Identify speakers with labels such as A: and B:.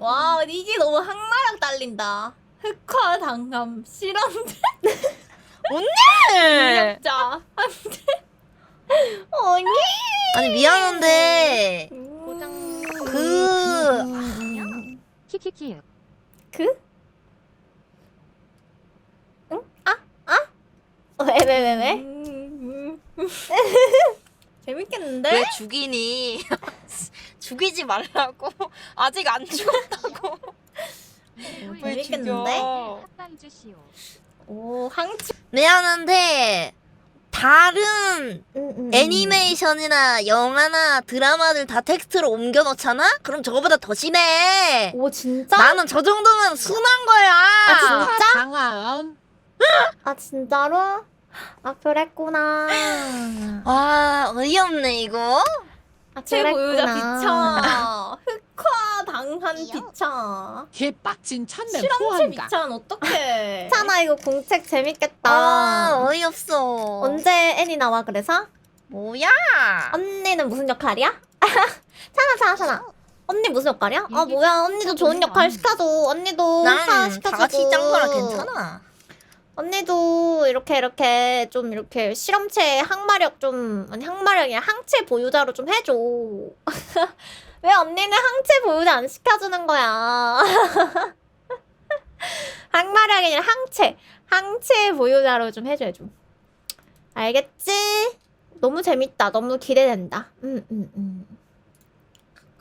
A: 와 이게 너무 항마력 딸린다. 흑화 당감 실험자
B: 언니!
A: 자 언니
C: 아니 미안한데
A: 음.
C: 그
D: 키키키.
A: 그? 응? 아? 아? 왜 왜 왜 왜? 음, 재밌겠는데?
C: 왜 죽이니? 죽이지 말라고. 아직 안 죽었다고. 왜
A: 재밌겠는데?
C: 죽여?
D: 합방 주시오.
A: 오 항치
C: 미안한데 다른
A: 음,
C: 애니메이션이나 영화나 드라마들 다 텍스트로 옮겨 놓잖아? 그럼 저거보다 더 심해.
A: 오 진짜?
C: 나는 저 정도면 순한 거야.
A: 아 진짜?
B: 강한
A: 아 진짜로? 아 그랬구나.
C: 와 어이없네 이거.
A: 아
B: 최고유자
A: 비차. 흑화 당한 비차.
B: 개빡친 찬내
A: 실험체
B: 포함가.
A: 비차는 어떡해? 찬아 이거 공책 재밌겠다.
C: 아 어이없어.
A: 언제 애니 나와 그래서?
C: 뭐야?
A: 언니는 무슨 역할이야? 찬아 찬아 찬아. 언니 무슨 역할이야? 아 뭐야 언니도 좋은 역할. 시켜줘. 언니도 시켜주고.
C: 다 같이 짠 거라 괜찮아.
A: 언니도 이렇게 이렇게 좀 이렇게 실험체 항마력 좀 아니 항마력이 항체 보유자로 좀 해줘. 왜 언니는 항체 보유자 안 시켜주는 거야? 항마력이 아니라 항체 항체 보유자로 좀 해줘 좀. 알겠지? 너무 재밌다. 너무 기대된다. 음, 음, 음.